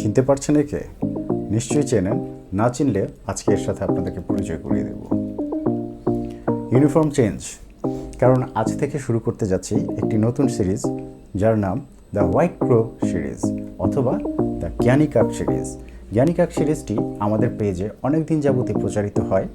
চিনতে পারছেন একে? নিশ্চয়ই চেনেন। না চিনলে আজকে এর সাথে আপনাদেরকে পরিচয় করিয়ে দেব। Uniform change. কারণ আজ থেকে শুরু করতে যাচ্ছি একটি নতুন সিরিজ, যার নাম দ্য হোয়াইট ক্রো সিরিজ অথবা দ্য জ্ঞানী কাক সিরিজ। জ্ঞানী কাক সিরিজটি আমাদের পেজে অনেক দিন যাবতীয় প্রচারিত হয়,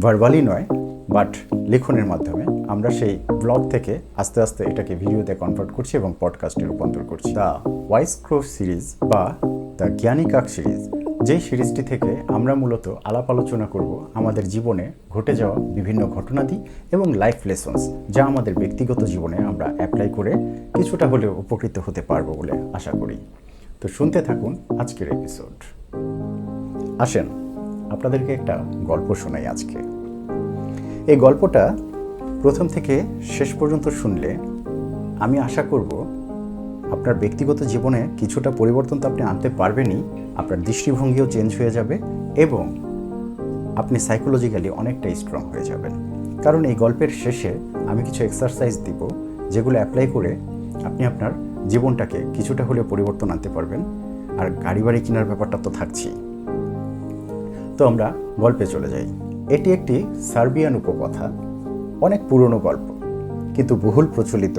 ভার্বালি নয়, বাট লিখনের মাধ্যমে। আমরা সেই ব্লগ থেকে আস্তে আস্তে এটাকে ভিডিওতে কনভার্ট করছি এবং পডকাস্টে রূপান্তর করছি। দ্য ওয়াইস ক্রো সিরিজ বা দ্য জ্ঞানী কাক সিরিজ যেই সিরিজটি থেকে আমরা মূলত আলাপ আলোচনা করব আমাদের জীবনে ঘটে যাওয়া বিভিন্ন ঘটনাদি এবং লাইফ লেসন্স যা আমাদের ব্যক্তিগত জীবনে আমরা অ্যাপ্লাই করে কিছুটা হলেও উপকৃত হতে পারব বলে আশা করি। তো শুনতে থাকুন আজকের এপিসোড আসেন, আপনাদেরকে একটা গল্প শোনাই আজকে। এই গল্পটা প্রথম থেকে শেষ পর্যন্ত শুনলে আমি আশা করব আপনার ব্যক্তিগত জীবনে কিছুটা পরিবর্তন তো আপনি আনতে পারবেনই, আপনার দৃষ্টিভঙ্গিও চেঞ্জ হয়ে যাবে এবং আপনি সাইকোলজিক্যালি অনেকটা স্ট্রং হয়ে যাবেন। কারণ এই গল্পের শেষে আমি কিছু এক্সারসাইজ দিব যেগুলো অ্যাপ্লাই করে আপনি আপনার জীবনটাকে কিছুটা হলেও পরিবর্তন আনতে পারবেন। আর গাড়ি বাড়ি কেনার ব্যাপারটা তো থাকছেই। তো আমরা গল্পে চলে যাই। এটি একটি সার্বিয়ান উপকথা। অনেক পুরনো গল্প, কিন্তু বহুল প্রচলিত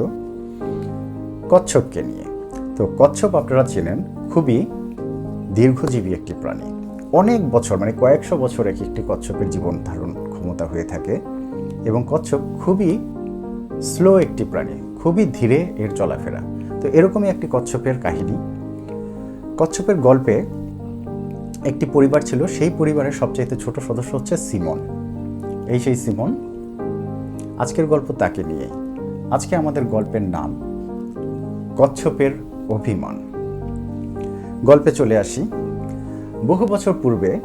কচ্ছপকে নিয়ে। তো কচ্ছপ আপনারা চেনেন, খুবই দীর্ঘজীবী একটি প্রাণী। অনেক বছর মানে কয়েকশো বছর এক একটি কচ্ছপের জীবন ধারণ ক্ষমতা হয়ে থাকে এবং কচ্ছপ খুবই স্লো একটি প্রাণী, খুবই ধীরে এর চলাফেরা। তো এরকমই একটি কচ্ছপের কাহিনী। কচ্ছপের গল্পে একটি পরিবার ছিল, সেই পরিবারের সবচাইতে ছোট সদস্য হচ্ছে সিমন। এই সেই সিমন আজকের গল্প তাকে নিয়েই। আজকে আমাদের গল্পের নাম, কচ্ছপের অভিমান। গল্পে চলে আসি। বহু বছর পূর্বে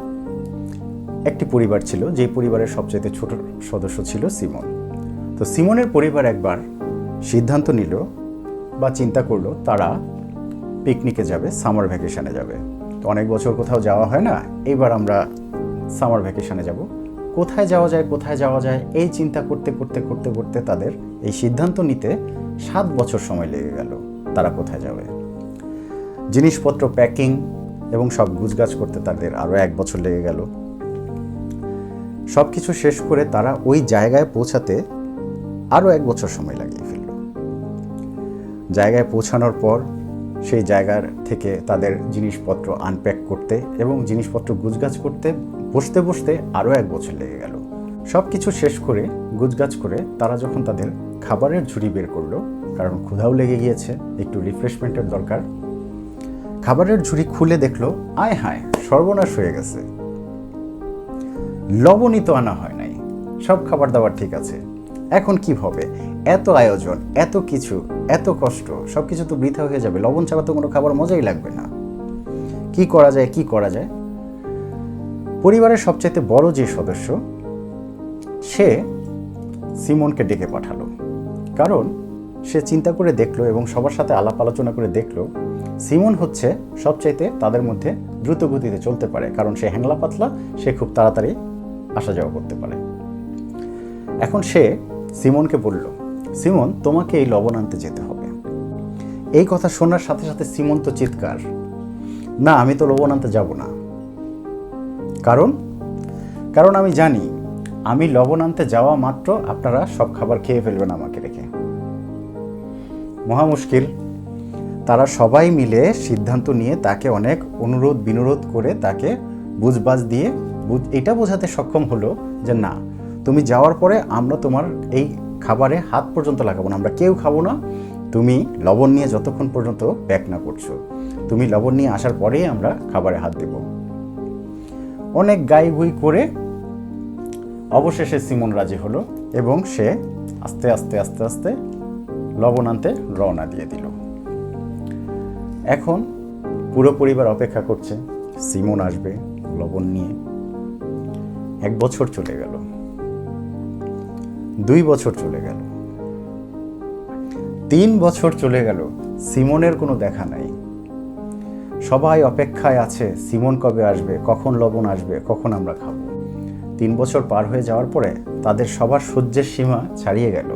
একটি পরিবার ছিল, যেই পরিবারের সবচাইতে ছোট সদস্য ছিল সিমন। তো সিমনের পরিবার একবার সিদ্ধান্ত নিল বা চিন্তা করল, তারা পিকনিকে যাবে সামার ভ্যাকেশনে যাবে। তো অনেক বছর কোথাও যাওয়া হয় না এইবার আমরা সামার ভ্যাকেশনে যাব। কোথায় যাওয়া যায়, কোথায় যাওয়া যায়, এই চিন্তা করতে করতে করতে করতে তাদের এই সিদ্ধান্ত নিতে সাত বছর সময় লেগে গেল তারা কোথায় যাবে। জিনিসপত্র, প্যাকিং এবং সব গুজগাছ করতে তাদের আরও এক বছর লেগে গেল। সব কিছু শেষ করে তারা ওই জায়গায় পৌঁছাতে আরও এক বছর সময় লাগিয়ে ফেলল। জায়গায় পৌঁছানোর পর সেই জায়গার থেকে তাদের জিনিসপত্র আনপ্যাক করতে এবং জিনিসপত্র গুজগাছ করতে বসতে বসতে আরও এক বছর লেগে গেল। সব কিছু শেষ করে গুজগাছ করে তারা যখন তাদের খাবারের ঝুড়ি বের করল, কারণ ক্ষুধাও লেগে গিয়েছে, একটু রিফ্রেশমেন্টের দরকার, খাবারের ঝুড়ি খুলে দেখল, আয় হায়, সর্বনাশ হয়ে গেছে। লবণই তো আনা হয় নাই, সব খাবার দাবার ঠিক আছে। এখন কি হবে? এত আয়োজন, এত কিছু, এত কষ্ট সব কিছু তো বৃথা হয়ে যাবে। লবণ ছাড়া তো কোনো খাবার মজাই লাগবে না। কি করা যায়, কি করা যায়? পরিবারের সবচাইতে বড় যে সদস্য, সে সিমনকে ডেকে পাঠালো। কারণ সে চিন্তা করে দেখল এবং সবার সাথে আলাপ আলোচনা করে দেখল, সিমন হচ্ছে সবচাইতে তাদের মধ্যে দ্রুত গতিতে চলতে পারে। কারণ সে হ্যাংলা পাতলা, সে খুব তাড়াতাড়ি আসা যাওয়া করতে পারে। এখন সে সিমনকে বলল, সিমন, তোমাকে এই লবণ আনতে যেতে হবে। এই কথা শোনার সাথে সাথে সিমন তো চিৎকার, না, আমি তো লবণ আনতে যাব না। কারণ? কারণ আমি জানি, আমি লবণ আনতে যাওয়া মাত্র আপনারা সব খাবার খেয়ে ফেলবেন আমাকে রেখে। মহা মুশকিল। তারা সবাই মিলে সিদ্ধান্ত নিয়ে তাকে অনেক অনুরোধ বিনোরোধ করে তাকে বুঝবাজ দিয়ে এটা বোঝাতে সক্ষম হলো যে না, তুমি যাওয়ার পরে আমরা তোমার এই খাবারে হাত পর্যন্ত লাগাবো না, আমরা কেউ খাব না। তুমি লবণ নিয়ে যতক্ষণ পর্যন্ত প্যাক না করছ, তুমি লবণ নিয়ে আসার পরেই আমরা খাবারে হাত দেব। অনেক গাই গুই করে অবশেষে সিমন রাজি হলো এবং সে আস্তে আস্তে আস্তে আস্তে লবণ আনতে রওনা দিয়ে দিল। এখন পুরো পরিবার অপেক্ষা করছে, সিমন আসবে, লবণ নিয়ে। এক বছর চলে গেল। দুই বছর চলে গেল। তিন বছর চলে গেল, সিমনের কোনো দেখা নাই। সবাই অপেক্ষায় আছে, সিমন কবে আসবে? কখন লবণ আসবে? কখন আমরা খাব? তিন বছর পার হয়ে যাওয়ার পরে তাদের সবার সহ্যের সীমা ছাড়িয়ে গেল।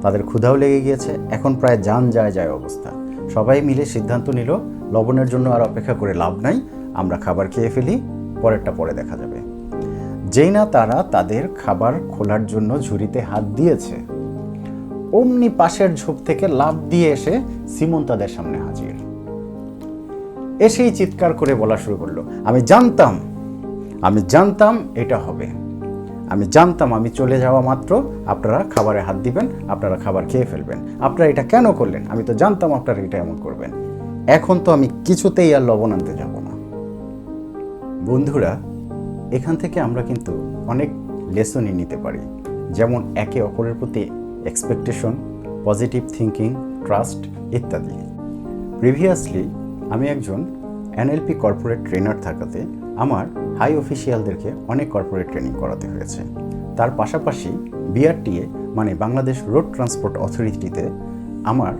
তাদের ক্ষুধাও লেগে গিয়েছে, এখন প্রায় যান যায় যায় অবস্থা। সবাই মিলে সিদ্ধান্ত নিল, লবণের জন্য আর অপেক্ষা করে লাভ নাই, আমরা খাবার খেয়ে ফেলি, পরেরটা পরে দেখা যাবে। যেই না তারা তাদের খাবার খোলার জন্য ঝুড়িতে হাত দিয়েছে। অমনি পাশের ঝোপ থেকে লাভ দিয়ে এসে সিমন তাদের সামনে হাজির। এসেই চিৎকার করে বলা শুরু করল, আমি জানতাম আমি জানতাম এটা হবে। আমি জানতাম আমি চলে যাওয়া মাত্র, আপনারা খাবারে হাত দিবেন, আপনারা খাবার খেয়ে ফেলবেন। আপনারা এটা কেন করলেন? আমি তো জানতাম আপনারা এটা এমন করবেন। এখন তো আমি কিছুতেই আর লবণ আনতে যাব না। বন্ধুরা, এখান থেকে আমরা কিন্তু অনেক লেসনই নিতে পারি। যেমন একে অপরের প্রতি এক্সপেকটেশন পজিটিভ থিঙ্কিং ট্রাস্ট ইত্যাদি। প্রিভিয়াসলি আমি একজন এনএলপি কর্পোরেট ট্রেনার থাকাতে আমার হাই অফিসিয়ালদেরকে অনেক কর্পোরেট ট্রেনিং করাতে হয়েছে। তার পাশাপাশি বিআরটিএ মানে বাংলাদেশ রোড ট্রান্সপোর্ট অথরিটিতে আমার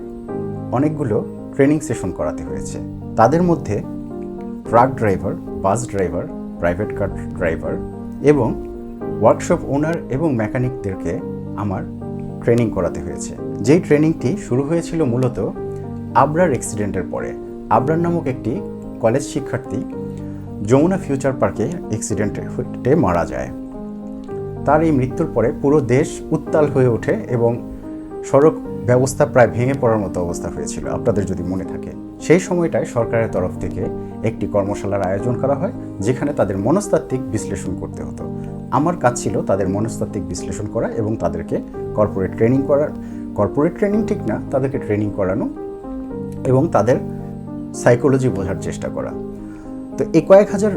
অনেকগুলো ট্রেনিং সেশন করাতে হয়েছে। তাদের মধ্যে truck driver, bus driver, private car driver এবং ওয়ার্কশপ ওনার এবং মেকানিকদেরকে আমার ট্রেনিং করাতে হয়েছে। যেই ট্রেনিংটি শুরু হয়েছিল মূলত আবরার অ্যাক্সিডেন্টের পরে। আবরার নামক একটি কলেজ শিক্ষার্থী যমুনা ফিউচার পার্কে অ্যাক্সিডেন্টে মারা যায়। তার এই মৃত্যুর পরে পুরো দেশ উত্তাল হয়ে ওঠে এবং সড়ক ব্যবস্থা প্রায় ভেঙে পড়ার মতো অবস্থা হয়েছিল। আপনাদের যদি মনে থাকে, সেই সময়টায় সরকারের তরফ থেকে একটি কর্মশালার আয়োজন করা হয়, যেখানে তাদের মনস্তাত্ত্বিক বিশ্লেষণ করতে হতো। আমার কাজ ছিল তাদের মনস্তাত্ত্বিক বিশ্লেষণ করা এবং তাদেরকে কর্পোরেট ট্রেনিং করার। কর্পোরেট ট্রেনিং ঠিক না, তাদেরকে ট্রেনিং করানো এবং তাদের সাইকোলজি বোঝার চেষ্টা করা। তো এই কয়েক হাজার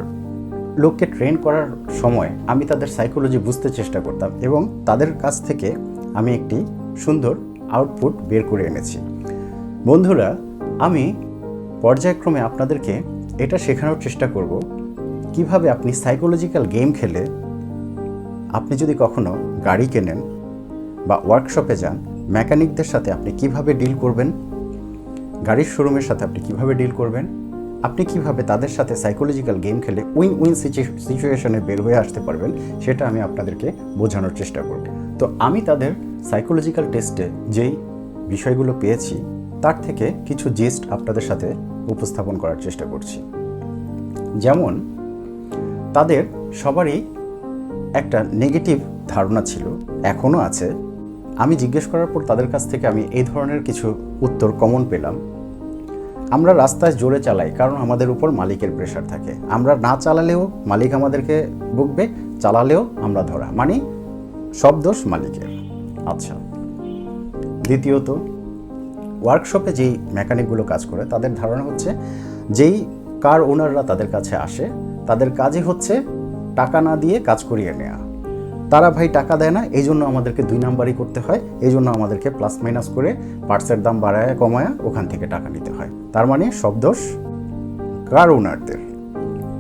লোককে ট্রেন করার সময় আমি তাদের সাইকোলজি বুঝতে চেষ্টা করতাম এবং তাদের কাছ থেকে আমি একটি সুন্দর আউটপুট বের করে এনেছি। বন্ধুরা, আমি পর্যায়ক্রমে আপনাদেরকে এটা শেখানোর চেষ্টা করব, কীভাবে আপনি সাইকোলজিক্যাল গেম খেলে আপনি যদি কখনো গাড়ি কেনেন বা ওয়ার্কশপে যান মেকানিকদের সাথে আপনি কীভাবে ডিল করবেন গাড়ির শোরুমের সাথে আপনি কীভাবে ডিল করবেন? আপনি কীভাবে তাদের সাথে সাইকোলজিক্যাল গেম খেলে উইন উইন সিচুয়েশনে বের হয়ে আসতে পারবেন, সেটা আমি আপনাদেরকে বোঝানোর চেষ্টা করব। তো আমি তাদের সাইকোলজিক্যাল টেস্টে যেই বিষয়গুলো পেয়েছি, তার থেকে কিছু জিস্ট আপনাদের সাথে উপস্থাপন করার চেষ্টা করছি। যেমন, তাদের সবারই একটা নেগেটিভ ধারণা ছিল, এখনও আছে আমি জিজ্ঞেস করার পর তাদের কাছ থেকে আমি এই ধরনের কিছু উত্তর কমন পেলাম। আমরা রাস্তায় জোরে চালাই, কারণ আমাদের উপর মালিকের প্রেশার থাকে। আমরা না চালালেও মালিক আমাদেরকে বকবে, চালালেও আমরা ধরা। মানে সব দোষ মালিকের। আচ্ছা। দ্বিতীয়ত ওয়ার্কশপে যেই মেকানিকগুলো কাজ করে, তাদের ধারণা হচ্ছে যেই কার ওনাররা তাদের কাছে আসে, তাদের কাজই হচ্ছে টাকা না দিয়ে কাজ করিয়ে নেওয়া তারা ভাই টাকা দেয় না, এই জন্য আমাদেরকে দুই নাম্বারই করতে হয়, এই জন্য আমাদেরকে প্লাস মাইনাস করে পার্টসের দাম বাড়ায়, কমায়, ওখান থেকে টাকা নিতে হয়। তার মানে সব দোষ কার ওনারদের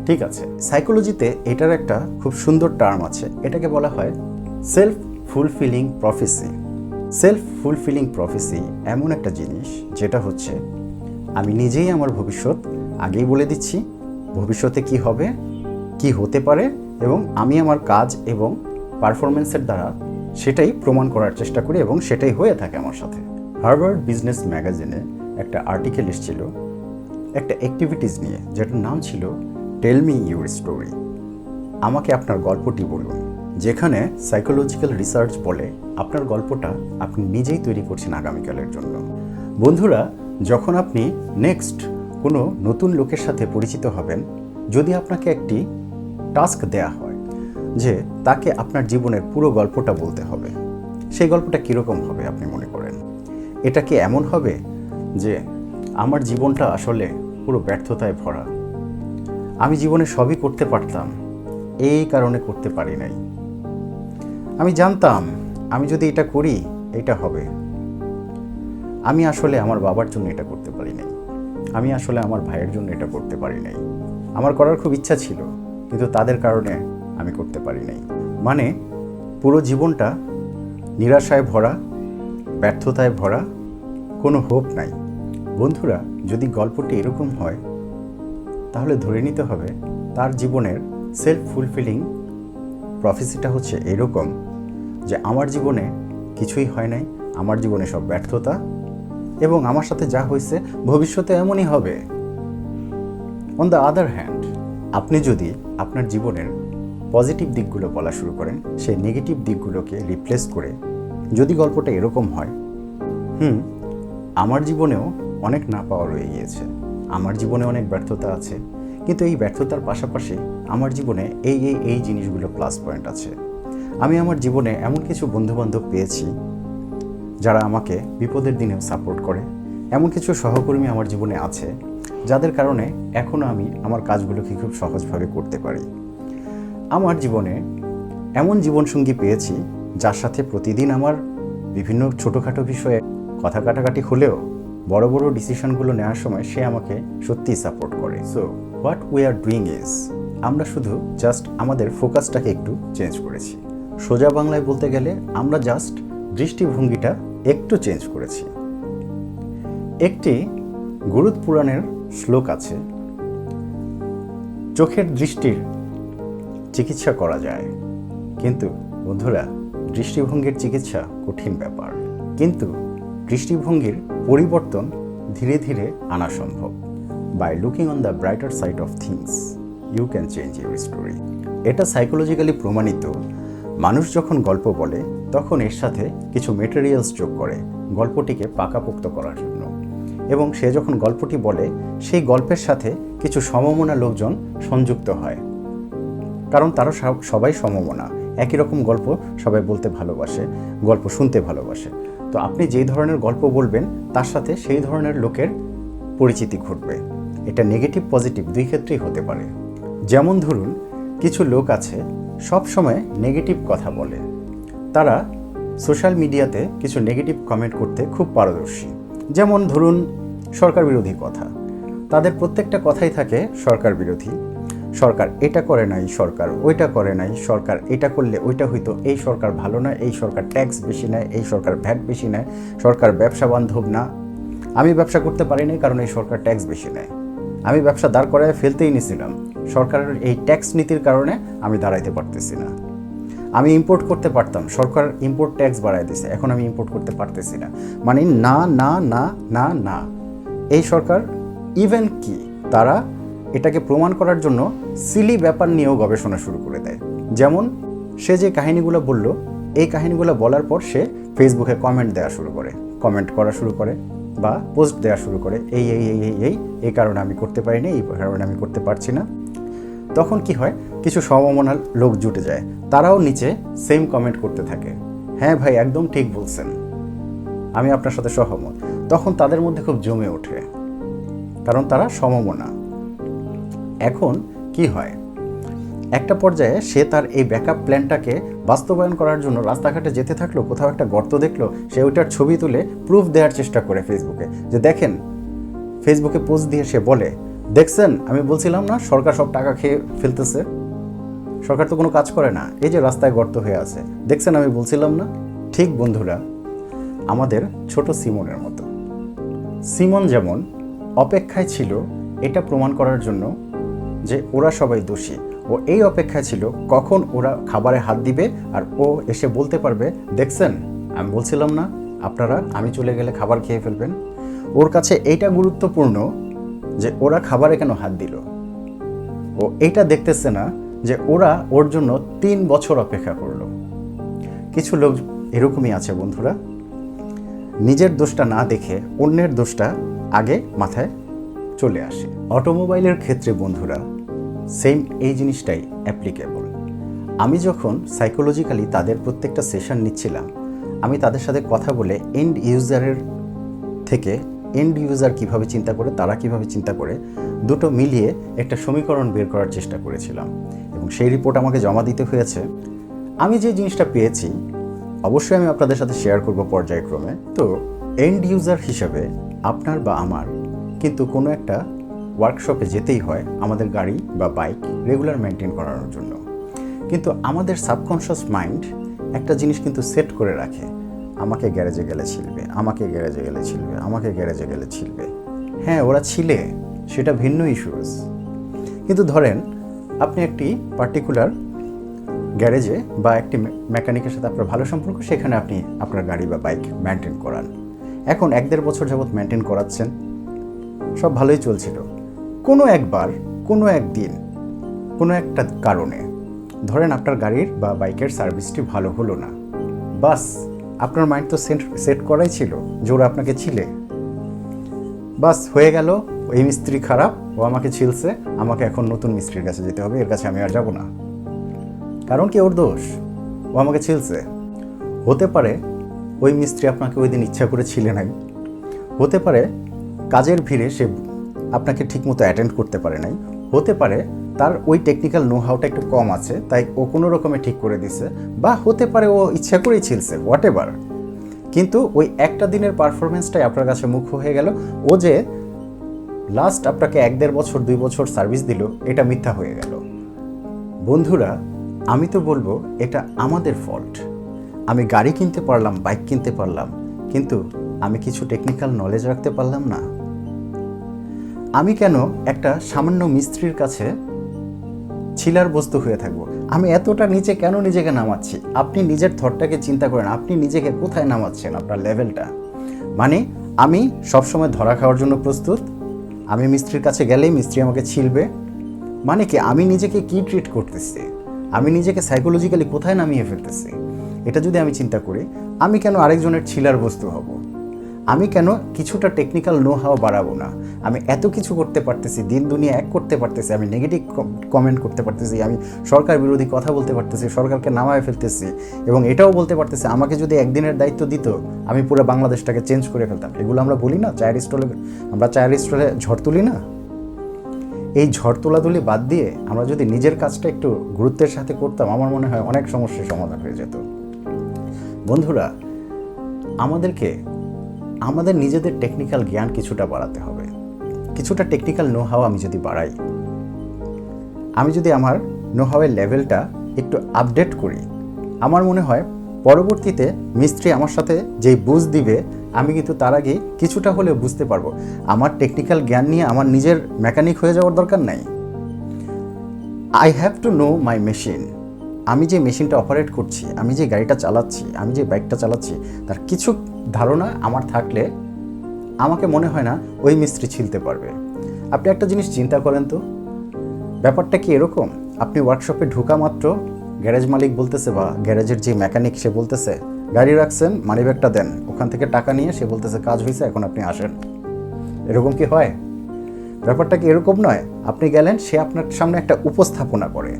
ঠিক আছে সাইকোলজিতে এটার একটা খুব সুন্দর টার্ম আছে, এটাকে বলা হয় self fulfilling prophecy self fulfilling prophecy এমন একটা জিনিস, যেটা হচ্ছে আমি নিজেই আমার ভবিষ্যৎ আগেই বলে দিচ্ছি, ভবিষ্যতে কি হবে, কি হতে পারে, এবং আমি আমার কাজ এবং পারফরমেন্সের দ্বারা সেটাই প্রমাণ করার চেষ্টা করি এবং সেটাই হয়ে থাকে আমার সাথে। হার্ভার্ড বিজনেস ম্যাগাজিনে একটা আর্টিকেল এসেছিল, একটা অ্যাক্টিভিটিস নিয়ে, যেটার নাম ছিল টেল মি ইউর স্টোরি আমাকে আপনার গল্পটি বলুন, যেখানে সাইকোলজিক্যাল রিসার্চ বলে আপনার গল্পটা আপনি নিজেই তৈরি করছেন আগামীকালের জন্য। বন্ধুরা, যখন আপনি নেক্সট কোনো নতুন লোকের সাথে পরিচিত হবেন, যদি আপনাকে একটি টাস্ক দেয়া হয় যে তাকে আপনার জীবনের পুরো গল্পটা বলতে হবে। সেই গল্পটা কীরকম হবে আপনি মনে করেন? এটা কি এমন হবে যে আমার জীবনটা আসলে পুরো ব্যর্থতায় ভরা? আমি জীবনে সবই করতে পারতাম, এই কারণে করতে পারি নাই। আমি জানতাম, আমি যদি এটা করি, এটা হবে। আমি আসলে আমার বাবার জন্য এটা করতে পারি নাই। আমি আসলে আমার ভাইয়ের জন্য এটা করতে পারি নাই। আমার করার খুব ইচ্ছা ছিল, কিন্তু তাদের কারণে আমি করতে পারি নাই। মানে পুরো জীবনটা নিরাশায় ভরা, ব্যর্থতায় ভরা, কোনো হোপ নাই। বন্ধুরা, যদি গল্পটি এরকম হয়, তাহলে ধরে নিতে হবে তার জীবনের সেলফ ফুলফিলিং প্রফেসিটা হচ্ছে এরকম যে আমার জীবনে কিছুই হয় নাই, আমার জীবনে সব ব্যর্থতা এবং আমার সাথে যা হয়েছে ভবিষ্যতে এমনই হবে। অন দ্য আদার হ্যান্ড আপনি যদি আপনার জীবনের পজিটিভ দিকগুলো বলা শুরু করেন, সেই নেগেটিভ দিকগুলোকে রিপ্লেস করে, যদি গল্পটা এরকম হয়, হুম, আমার জীবনেও অনেক না পাওয়া রয়ে গিয়েছে, আমার জীবনে অনেক ব্যর্থতা আছে, কিন্তু এই ব্যর্থতার পাশাপাশি আমার জীবনে এই এই এই জিনিসগুলো প্লাস পয়েন্ট আছে। আমি আমার জীবনে এমন কিছু বন্ধুবান্ধব পেয়েছি, যারা আমাকে বিপদের দিনেও সাপোর্ট করে, এমন কিছু সহকর্মী আমার জীবনে আছে, যাদের কারণে এখনও আমি আমার কাজগুলোকে খুব সহজভাবে করতে পারি। আমার জীবনে এমন জীবনসঙ্গী পেয়েছি যার সাথে প্রতিদিন আমার বিভিন্ন ছোটোখাটো বিষয়ে কথা কাটাকাটি হলেও বড় বড় ডিসিশনগুলো নেওয়ার সময় সে আমাকে সত্যিই সাপোর্ট করে। So what we are doing is আমরা শুধু জাস্ট আমাদের ফোকাসটাকে একটু চেঞ্জ করেছি। সোজা বাংলায় বলতে গেলে আমরা জাস্ট দৃষ্টিভঙ্গিটা একটু চেঞ্জ করেছি। একটি গুরুত পুরাণের শ্লোক আছে, চোখের দৃষ্টির চিকিৎসা করা যায়। কিন্তু বন্ধুরা, দৃষ্টিভঙ্গির চিকিৎসা কঠিন ব্যাপার। কিন্তু দৃষ্টিভঙ্গির পরিবর্তন ধীরে ধীরে আনা সম্ভব by looking on the brighter side of things you can change your story এটা সাইকোলজিক্যালি প্রমাণিত। মানুষ যখন গল্প বলে, তখন এর সাথে কিছু মেটেরিয়ালস যোগ করে, গল্পটিকে পাকাপোক্ত করার জন্য। এবং সে যখন গল্পটি বলে, সেই গল্পের সাথে কিছু সমমনা লোকজন সংযুক্ত হয়। কারণ তারা সব- সবাই সমমনা। একই রকম গল্প সবাই বলতে ভালোবাসে, গল্প শুনতে ভালোবাসে। তো আপনি যেই ধরনের গল্প বলবেন, তার সাথে সেই ধরনের লোকের পরিচিতি ঘটবে। এটা নেগেটিভ পজিটিভ দুই ক্ষেত্রেই হতে পারে। যেমন ধরুন, কিছু লোক আছে, সব সময় নেগেটিভ কথা বলে। তারা সোশ্যাল মিডিয়াতে কিছু নেগেটিভ কমেন্ট করতে খুব পারদর্শী। যেমন ধরুন, সরকার বিরোধী কথা। তাদের প্রত্যেকটা কথাই থাকে সরকার বিরোধী। সরকার এটা করে নাই, সরকার ওইটা করে নাই, সরকার এটা করলে ওইটা হইতো, এই সরকার ভালো না, এই সরকার ট্যাক্স বেশি নেয়, এই সরকার ভ্যাট বেশি নেয়, সরকার ব্যবসা বান্ধব না। আমি ব্যবসা করতে পারিনি কারণ এই সরকার ট্যাক্স বেশি নেয়। আমি ব্যবসা দাঁড় করায় ফেলতেই নিছিলাম। সরকারের এই ট্যাক্স নীতির কারণে আমি দাঁড়াইতে পারতেছি না। আমি ইম্পোর্ট করতে পারতাম, সরকার ইম্পোর্ট ট্যাক্স বাড়ায় দিছে, এখন আমি ইম্পোর্ট করতে পারতেছি না। মানে না না না না না। এই সরকার ইভেন কি তারা এটাকে প্রমাণ করার জন্য সিলি ব্যাপার নিয়েও গবেষণা শুরু করে দেয়। যেমন, সে যে কাহিনীগুলো বলল, এই কাহিনীগুলো বলার পর সে ফেসবুকে কমেন্ট দেওয়া শুরু করে। কমেন্ট করা শুরু করে বা পোস্ট দেওয়া শুরু করে, এই এই এই এই এই এই কারণে আমি করতে পারিনি, এই কারণে আমি করতে পারছি না। তখন কি হয়, কিছু সমমনার লোক জুটে যায়। তারাও নিচে সেম কমেন্ট করতে থাকে। হ্যাঁ ভাই, একদম ঠিক বলছেন। আমি আপনার সাথে সহমত। তখন তাদের মধ্যে খুব জমে ওঠে। কারণ তারা সমমনা। এখন কি হয়? একটা পর্যায়ে সে তার এই ব্যাকআপ প্ল্যানটাকে বাস্তবায়ন করার জন্য রাস্তাঘাটে যেতে থাকল, কোথাও একটা গর্ত দেখল, সে ওইটার ছবি তুলে প্রুফ দেওয়ার চেষ্টা করে ফেসবুকে যে দেখেন ফেসবুকে পোস্ট দিয়ে সে বলে, দেখছেন, আমি বলছিলাম না, সরকার সব টাকা খেয়ে ফেলতেছে। সরকার তো কোনো কাজ করে না। এই যে রাস্তায় গর্ত হয়ে আছে। দেখছেন, আমি বলছিলাম না? ঠিক বন্ধুরা, আমাদের ছোট সিমনের মতো। সিমন যেমন অপেক্ষায় ছিল, এটা প্রমাণ করার জন্য যে ওরা সবাই দোষী। ও এই অপেক্ষায় ছিল কখন ওরা খাবারে হাত দিবে আর ও এসে বলতে পারবে, দেখছেন, আমি বলছিলাম না, আপনারা, আমি চলে গেলে খাবার খেয়ে ফেলবেন। ওর কাছে এইটা গুরুত্বপূর্ণ যে ওরা খাবারে কেন হাত দিল। ও এইটা দেখতেছে না যে ওরা ওর জন্য তিন বছর অপেক্ষা করল। কিছু লোক এরকমই আছে বন্ধুরা। নিজের দোষটা না দেখে অন্যের দোষটা আগে মাথায় চলে আসে। অটোমোবাইলের ক্ষেত্রে বন্ধুরা সেম এই জিনিসটাই অ্যাপ্লিকেবল আমি যখন সাইকোলজিক্যালি তাদের প্রত্যেকটা সেশন নিচ্ছিলাম, আমি তাদের সাথে কথা বলে এন্ড ইউজারের থেকে এন্ড ইউজার কীভাবে চিন্তা করে, তারা কীভাবে চিন্তা করে, দুটো মিলিয়ে একটা সমীকরণ বের করার চেষ্টা করেছিলাম এবং সেই রিপোর্ট আমাকে জমা দিতে হয়েছে। আমি যে জিনিসটা পেয়েছি, অবশ্যই আমি আপনাদের সাথে শেয়ার করব পর্যায়ক্রমে। তো এন্ড ইউজার হিসাবে আপনার বা আমার কিন্তু কোনো একটা ওয়ার্কশপে যেতেই হয় আমাদের গাড়ি বা বাইক রেগুলার মেনটেন করানোর জন্য। কিন্তু আমাদের সাবকনশিয়াস মাইন্ড একটা জিনিস কিন্তু সেট করে রাখে। আমাকে গ্যারেজে গেলে ছিলবে, আমাকে গ্যারেজে গেলে ছিলবে, আমাকে গ্যারেজে গেলে ছিলবে। হ্যাঁ ওরা ছিলে, সেটা ভিন্ন ইস্যুস কিন্তু ধরেন, আপনি একটি পার্টিকুলার গ্যারেজে বা একটি মেকানিকের সাথে আপনার ভালো সম্পর্ক, সেখানে আপনি আপনার গাড়ি বা বাইক মেনটেন করান। এখন এক দেড় বছর যাবৎ মেনটেন করাচ্ছেন। সব ভালোই চলছিল। কোনো একবার, কোনো একদিন, কোনো একটা কারণে, ধরেন আপনার গাড়ির বা বাইকের সার্ভিসটি ভালো হলো না। বাস, আপনার মাইন্ড তো সেট সেট করাই ছিল ওরা আপনাকে ছিলে। বাস হয়ে গেল, এই মিস্ত্রি খারাপ, ও আমাকে ছিলছে, আমাকে এখন নতুন মিস্ত্রির কাছে যেতে হবে, এর কাছে আমি আর যাব না। কারণ কি ওর দোষ? ও আমাকে ছিলছে। হতে পারে ওই মিস্ত্রি আপনাকে ওই দিন ইচ্ছা করে ছিলে নাই। হতে পারে কাজের ভিড়ে সে আপনাকে ঠিকমতো অ্যাটেন্ড করতে পারে নাই। হতে পারে তার ওই টেকনিক্যাল নো হাউটা একটু কম আছে, তাই ও কোনো রকমে ঠিক করে দিছে, বা হতে পারে ও ইচ্ছা করেই ছিলছে হোয়াট এভার কিন্তু ওই একটা দিনের পারফরমেন্সটাই আপনার কাছে মুখ্য হয়ে গেল, ও যে লাস্ট আপনাকে এক দেড় বছর, দুই বছর সার্ভিস দিল, এটা মিথ্যা হয়ে গেল। বন্ধুরা, আমি তো বলব, এটা আমাদের ফল্ট আমি গাড়ি কিনতে পারলাম বাইক কিনতে পারলাম, কিন্তু আমি কিছু টেকনিক্যাল নলেজ রাখতে পারলাম না। আমি কেন একটা সামান্য মিস্ত্রির কাছে ছিলার বস্তু হয়ে থাকব? আমি এতটা নিচে কেন নিজেকে নামাচ্ছি? আপনি নিজের থটটাকে চিন্তা করেন, আপনি নিজেকে কোথায় নামাচ্ছেন আপনার লেভেলটা? মানে আমি সবসময় ধরা খাওয়ার জন্য প্রস্তুত, আমি মিস্ত্রির কাছে গেলেই মিস্ত্রি আমাকে ছিলবে। মানে কি, আমি নিজেকে কি ট্রিট করতেছি? আমি নিজেকে সাইকোলজিক্যালি কোথায় নামিয়ে ফেলতেছি? এটা যদি আমি চিন্তা করি, আমি কেন আরেকজনের ছিলার বস্তু হব? আমি কেন কিছুটা টেকনিক্যাল নো হাও বাড়াবো না? আমি এত কিছু করতে পারতেছি, দিন দুনিয়া এক করতে পারতেছি, আমি নেগেটিভ কমেন্ট করতে পারতেছি, আমি সরকার বিরোধী কথা বলতে পারতেছি, সরকারকে নামায় ফেলতেছি এবং এটাও বলতে পারতেছি, আমাকে যদি একদিনের দায়িত্ব দিত, আমি পুরো বাংলাদেশটাকে চেঞ্জ করে ফেলতাম। এগুলো আমরা বলি না, চায়ের স্টলে, আমরা চায়ের স্টলে ঝড় তুলি না? এই ঝড় তোলাতুলি বাদ দিয়ে আমরা যদি নিজের কাজটা একটু গুরুত্বের সাথে করতাম, আমার মনে হয় অনেক সমস্যার সমাধান হয়ে যেত। বন্ধুরা, আমাদেরকে আমাদের নিজেদের টেকনিক্যাল জ্ঞান কিছুটা বাড়াতে হবে। কিছুটা টেকনিক্যাল নো হাও আমি যদি বাড়াই, আমি যদি আমার নো হাওয়ের লেভেলটা একটু আপডেট করি, আমার মনে হয় পরবর্তীতে মিস্ত্রি আমার সাথে যেই বুঝ দিবে, আমি কিন্তু তার আগে কিছুটা হলেও বুঝতে পারব। আমার টেকনিক্যাল জ্ঞান নিয়ে আমার নিজের মেকানিক হয়ে যাওয়ার দরকার নাই। I have to know my machine আমি যে মেশিনটা অপারেট করছি, আমি যে গাড়িটা চালাচ্ছি, আমি যে বাইকটা চালাচ্ছি, তার কিছু ধারণা আমার থাকলে আমাকে মনে হয় না ওই মিস্ত্রি ছিলতে পারবে। আপনি একটা জিনিস চিন্তা করেন তো। ব্যাপারটা কি এরকম? আপনি ওয়ার্কশপে ঢোকা মাত্র গ্যারেজ মালিক বলতেছে বা গ্যারেজের যে মেকানিক সে বলতেছে, গাড়ি রাখছেন মানিব্যাগটা দেন। ওখান থেকে টাকা নিয়ে সে বলতেছে, কাজ হয়েছে এখন আপনি আসেন। এরকম কি হয়? ব্যাপারটা কি এরকম নয়? আপনি গেলেন, সে আপনার সামনে একটা উপস্থাপনা করে।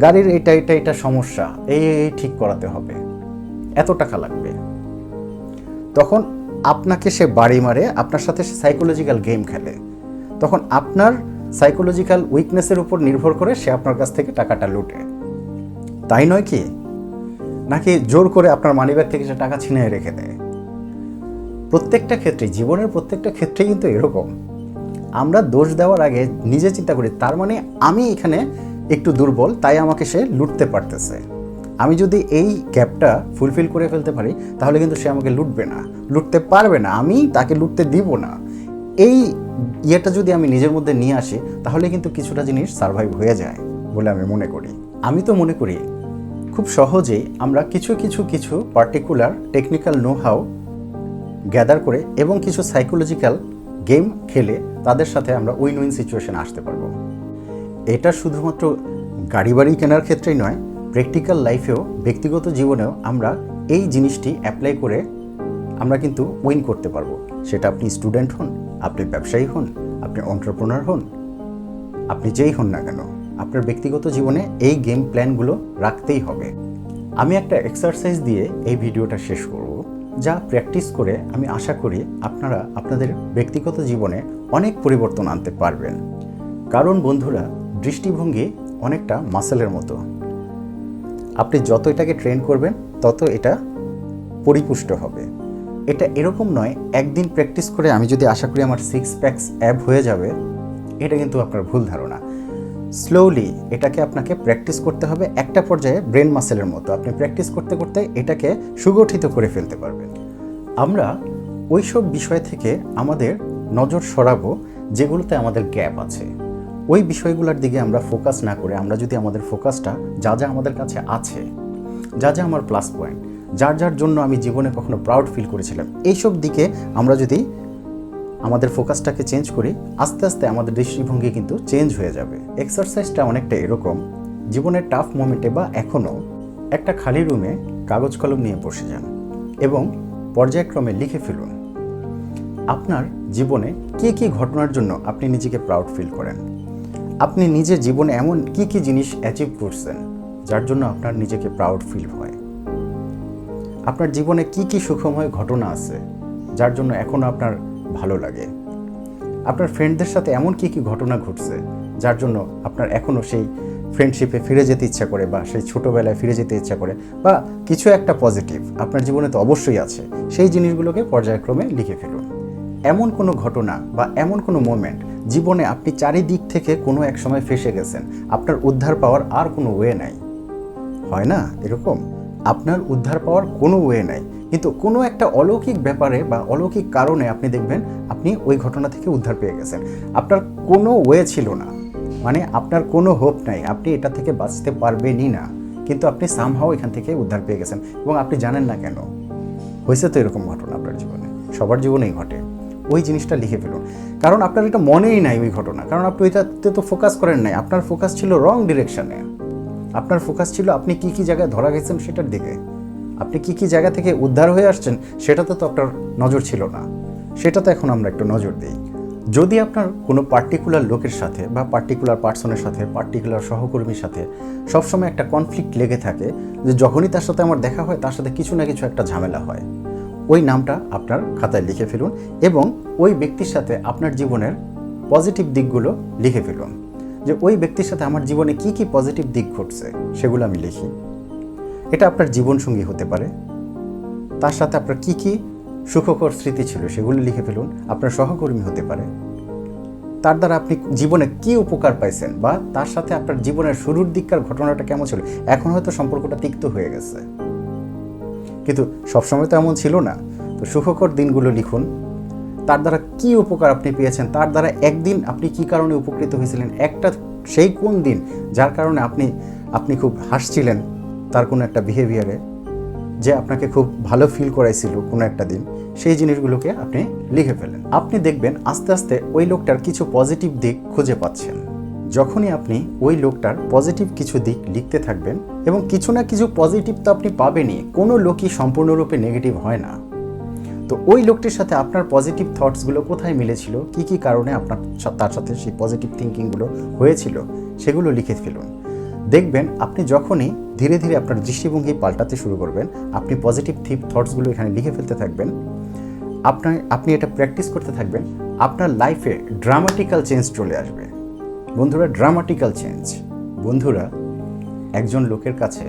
গাড়ির এটা এটা এটা সমস্যা, এই এই এই ঠিক করাতে হবে। এত টাকা লাগবে। তখন আপনাকে সে বাড়ি মারে, আপনার সাথে সে সাইকোলজিক্যাল গেম খেলে। তখন আপনার সাইকোলজিক্যাল উইকনেসের উপর নির্ভর করে সে আপনার কাছ থেকে টাকাটা লুটে। তাই নয় কি? নাকি জোর করে আপনার মানিব্যাগ থেকে সে টাকা ছিনিয়ে রেখে দেয়? প্রত্যেকটা ক্ষেত্রে জীবনের প্রত্যেকটা ক্ষেত্রে কিন্তু এরকম। আমরা দোষ দেওয়ার আগে নিজে চিন্তা করি, তার মানে আমি এখানে একটু দুর্বল, তাই আমাকে সে লুটতে পারতেছে। আমি যদি এই গ্যাপটা ফুলফিল করে ফেলতে পারি, তাহলে কিন্তু সে আমাকে লুটবে না। লুটতে পারবে না, আমি তাকে লুটতে দিব না। এই ইয়েটা যদি আমি নিজের মধ্যে নিয়ে আসি, তাহলে কিন্তু কিছুটা জিনিস সার্ভাইভ হয়ে যায় বলে আমি মনে করি। আমি তো মনে করি, খুব সহজেই আমরা কিছু কিছু কিছু particular technical know how gather করে এবং কিছু সাইকোলজিক্যাল গেম খেলে তাদের সাথে আমরা উইন উইন সিচুয়েশনে আসতে পারব। এটা শুধুমাত্র গাড়ি বাড়ি কেনার ক্ষেত্রেই নয় প্র্যাকটিক্যাল লাইফেও ব্যক্তিগত জীবনেও আমরা এই জিনিসটি অ্যাপ্লাই করে আমরা কিন্তু উইন করতে পারব। সেটা আপনি স্টুডেন্ট হন, আপনি ব্যবসায়ী হন, আপনি অন্টারপ্রনার হন, আপনি যেই হন না কেন, আপনার ব্যক্তিগত জীবনে এই গেম প্ল্যানগুলো রাখতেই হবে। আমি একটা এক্সারসাইজ দিয়ে এই ভিডিওটা শেষ করব, যা প্র্যাকটিস করে আমি আশা করি আপনারা আপনাদের ব্যক্তিগত জীবনে অনেক পরিবর্তন আনতে পারবেন। কারণ বন্ধুরা, দৃষ্টিভঙ্গি অনেকটা মাসেলের মতো। আপনি যত এটাকে ট্রেন করবেন, তত এটা পরিপুষ্ট হবে। এটা এরকম নয়, একদিন প্র্যাকটিস করে আমি যদি আশা করি আমার সিক্স প্যাকস অ্যাব হয়ে যাবে, এটা কিন্তু আপনার ভুল ধারণা। স্লোলি এটাকে আপনাকে প্র্যাকটিস করতে হবে একটা পর্যায়ে ব্রেন মাসেলের মতো। আপনি প্র্যাকটিস করতে করতে এটাকে সুগঠিত করে ফেলতে পারবেন। আমরা ওইসব বিষয় থেকে আমাদের নজর সরাবো, যেগুলোতে আমাদের গ্যাপ আছে। ওই বিষয়গুলোর দিকে আমরা ফোকাস না করে আমরা যদি আমাদের ফোকাসটা যা যা আমাদের কাছে আছে, যা যা আমার প্লাস পয়েন্ট যার যার জন্য আমি জীবনে কখনো প্রাউড ফিল করেছিলাম, এইসব দিকে আমরা যদি আমাদের ফোকাসটাকে চেঞ্জ করি, আস্তে আস্তে আমাদের দৃষ্টিভঙ্গি কিন্তু চেঞ্জ হয়ে যাবে। এক্সারসাইজটা অনেকটা এরকম, জীবনের টাফ মোমেন্টে বা এখনও একটা খালি রুমে কাগজ কলম নিয়ে বসে যান এবং পর্যায়ক্রমে লিখে ফেলুন, আপনার জীবনে কী কী ঘটনার জন্য আপনি নিজেকে প্রাউড ফিল করেন? আপনি নিজের জীবনে এমন কি কি জিনিস অ্যাচিভ করছেন যার জন্য আপনার নিজেকে প্রাউড ফিল হয়? আপনার জীবনে কি কি সুখময় ঘটনা আছে যার জন্য এখনও আপনার ভালো লাগে? আপনার ফ্রেন্ডদের সাথে এমন কি কি ঘটনা ঘটছে যার জন্য আপনার এখনও সেই ফ্রেন্ডশিপে ফিরে যেতে ইচ্ছা করে বা সেই ছোটোবেলায় ফিরে যেতে ইচ্ছা করে? বা কিছু একটা পজিটিভ আপনার জীবনে তো অবশ্যই আছে। সেই জিনিসগুলোকে পর্যায়ক্রমে লিখে ফেলুন। এমন কোনো ঘটনা বা এমন কোনো মোমেন্ট জীবনে আপনি চারিদিক থেকে কোনো এক সময় ফেসে গেছেন, আপনার উদ্ধার পাওয়ার আর কোনো ওয়ে নাই। হয় না এরকম? আপনার উদ্ধার পাওয়ার কোনো ওয়ে নাই। কিন্তু কোনো একটা অলৌকিক ব্যাপারে বা অলৌকিক কারণে আপনি দেখবেন, আপনি ওই ঘটনা থেকে উদ্ধার পেয়ে গেছেন। আপনার কোনো ওয়ে ছিল না। মানে আপনার কোনো হোপ নাই। আপনি এটা থেকে বাঁচতে পারবেনই না। কিন্তু আপনি সামহাও এখান থেকে উদ্ধার পেয়ে গেছেন। এবং আপনি জানেন না কেন। হয়েছে তো এরকম ঘটনা আপনার জীবনে? সবার জীবনেই ঘটে। ওই জিনিসটা লিখে ফেলুন। কারণ আপনার এটা মনেই নাই ওই ঘটনা। কারণ আপনি ওইটাতে তো ফোকাস করেন নাই। আপনার ফোকাস ছিল রং ডিরেকশনে আপনার ফোকাস ছিল আপনি কি কি জায়গায় ধরা গেছেন সেটার দিকে। আপনি কি কি জায়গা থেকে উদ্ধার হয়ে আসছেন সেটাতে তো আপনার নজর ছিল না। সেটাতে এখন আমরা একটু নজর দিই। যদি আপনার কোনো পার্টিকুলার লোকের সাথে বা পার্টিকুলার পার্সনের সাথে পার্টিকুলার সহকর্মীর সাথে সবসময় একটা কনফ্লিক্ট লেগে থাকে যে যখনই তার সাথে আমার দেখা হয়, তার সাথে কিছু না কিছু একটা ঝামেলা হয়। ওই নামটা আপনার খাতায় লিখে ফেলুন এবং ওই ব্যক্তির সাথে আপনার জীবনের পজিটিভ দিকগুলো লিখে ফেলুন। যে ওই ব্যক্তির সাথে আমার জীবনে কি কি পজিটিভ দিক ঘটছে সেগুলো আমি লিখি। এটা আপনার জীবনসঙ্গী হতে পারে। তার সাথে আপনার কি কি সুখকর স্মৃতি ছিল সেগুলো লিখে ফেলুন। আপনার সহকর্মী হতে পারে। তার দ্বারা আপনি জীবনে কি উপকার পাইছেন বা তার সাথে আপনার জীবনের শুরুর দিককার ঘটনাটা কেমন ছিল? এখন হয়তো সম্পর্কটা তিক্ত হয়ে গেছে। কিন্তু সবসময় তো এমন ছিল না। তো সুখকর দিনগুলো লিখুন। তার দ্বারা কি উপকার আপনি পেয়েছেন? তার দ্বারা একদিন আপনি কি কারণে উপকৃত হয়েছিলেন? একটা সেই কোন দিন যার কারণে আপনি আপনি খুব হাসছিলেন তার কোনো একটা বিহেভিয়ারে যে আপনাকে খুব ভালো ফিল করাইছিল কোনো একটা দিন? সেই জিনিসগুলোকে আপনি লিখে ফেলেন। আপনি দেখবেন আস্তে আস্তে ওই লোকটার কিছু পজিটিভ দিক খুঁজে পাচ্ছেন। যখনই আপনি ওই লোকটার পজিটিভ কিছু দিক লিখতে থাকবেন এবং কিছু না কিছু পজিটিভ তো আপনি পাবেনই, কোনো লোকই সম্পূর্ণরূপে নেগেটিভ হয় না। তো ওই লোকটির সাথে আপনার পজিটিভ থটসগুলো কোথায় মিলেছিল? কি কি কারণে আপনার তার সাথে সেই পজিটিভ থিঙ্কিংগুলো হয়েছিল? সেগুলো লিখে ফেলুন। দেখবেন আপনি যখনই ধীরে ধীরে আপনার দৃষ্টিভঙ্গি পাল্টাতে শুরু করবেন, আপনি পজিটিভ থিপ থটসগুলো এখানে লিখে ফেলতে থাকবেন। আপনার আপনি এটা প্র্যাকটিস করতে থাকবেন, আপনার লাইফে ড্রামাটিক্যাল চেঞ্জ চলে আসবে। বন্ধুরা ড্রামাটিক্যাল চেঞ্জ বন্ধুরা, একজন লোকের কাছে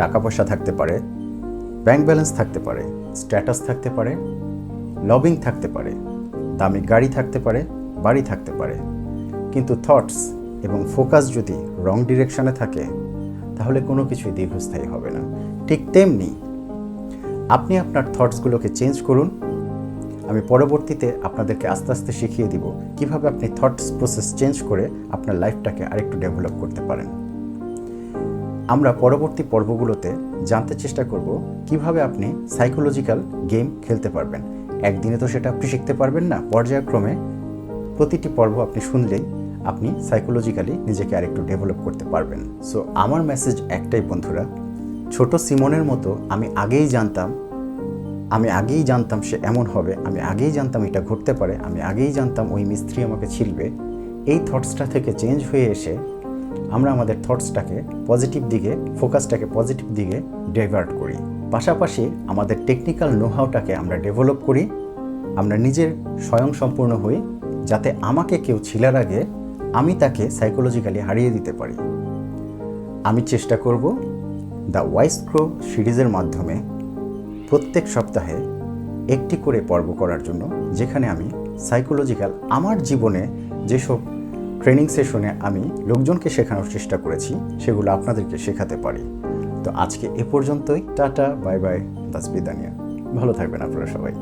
টাকা পয়সা থাকতে পারে ব্যাংক ব্যালেন্স থাকতে পারে স্ট্যাটাস থাকতে পারে লবিং থাকতে পারে, দামি গাড়ি থাকতে পারে, বাড়ি থাকতে পারে। কিন্তু থটস এবং ফোকাস যদি রং ডিরেকশনে থাকে, তাহলে কোনো কিছুই দীর্ঘস্থায়ী হবে না। ঠিক তেমনি আপনি আপনার থটসগুলোকে চেঞ্জ করুন আমি পরবর্তীতে আপনাদেরকে আস্তে আস্তে শিখিয়ে দিব কীভাবে আপনি থটস প্রসেস চেঞ্জ করে আপনার লাইফটাকে আরেকটু ডেভেলপ করতে পারেন। আমরা পরবর্তী পর্বগুলোতে জানতে চেষ্টা করব কীভাবে আপনি সাইকোলজিক্যাল গেম খেলতে পারবেন। একদিনে তো সেটা আপনি শিখতে পারবেন না, পর্যায়ক্রমে প্রতিটি পর্ব আপনি শুনলেই আপনি সাইকোলজিক্যালি নিজেকে আরেকটু ডেভেলপ করতে পারবেন। সো আমার মেসেজ একটাই বন্ধুরা, ছোট সিমনের মতো আমি আগেই জানতাম আমি আগেই জানতাম সে এমন হবে, আমি আগেই জানতাম এটা ঘটতে পারে, আমি আগেই জানতাম ওই মিস্ত্রি আমাকে ছিলবে এই থটসটা থেকে চেঞ্জ হয়ে এসে আমরা আমাদের থটসটাকে পজিটিভ দিকে ফোকাসটাকে পজিটিভ দিকে ডাইভার্ট করি। পাশাপাশি আমাদের টেকনিক্যাল নোহাউটাকে আমরা ডেভেলপ করি, আমরা নিজের স্বয়ংসম্পূর্ণ হই, যাতে আমাকে কেউ ছিলার আগে আমি তাকে সাইকোলজিক্যালি হারিয়ে দিতে পারি। আমি চেষ্টা করব দ্য ওয়াইস ক্রো সিরিজের মাধ্যমে প্রত্যেক সপ্তাহে একটি করে পর্ব করার জন্য, যেখানে আমি সাইকোলজিক্যাল আমার জীবনে যেসব ট্রেনিং সেশনে আমি লোকজনকে শেখানোর চেষ্টা করেছি, সেগুলো আপনাদেরকে শেখাতে পারি। তো আজকে এ পর্যন্তই, টাটা বাই বাই দাসবিদানিয়া ভালো থাকবেন আপনারা সবাই।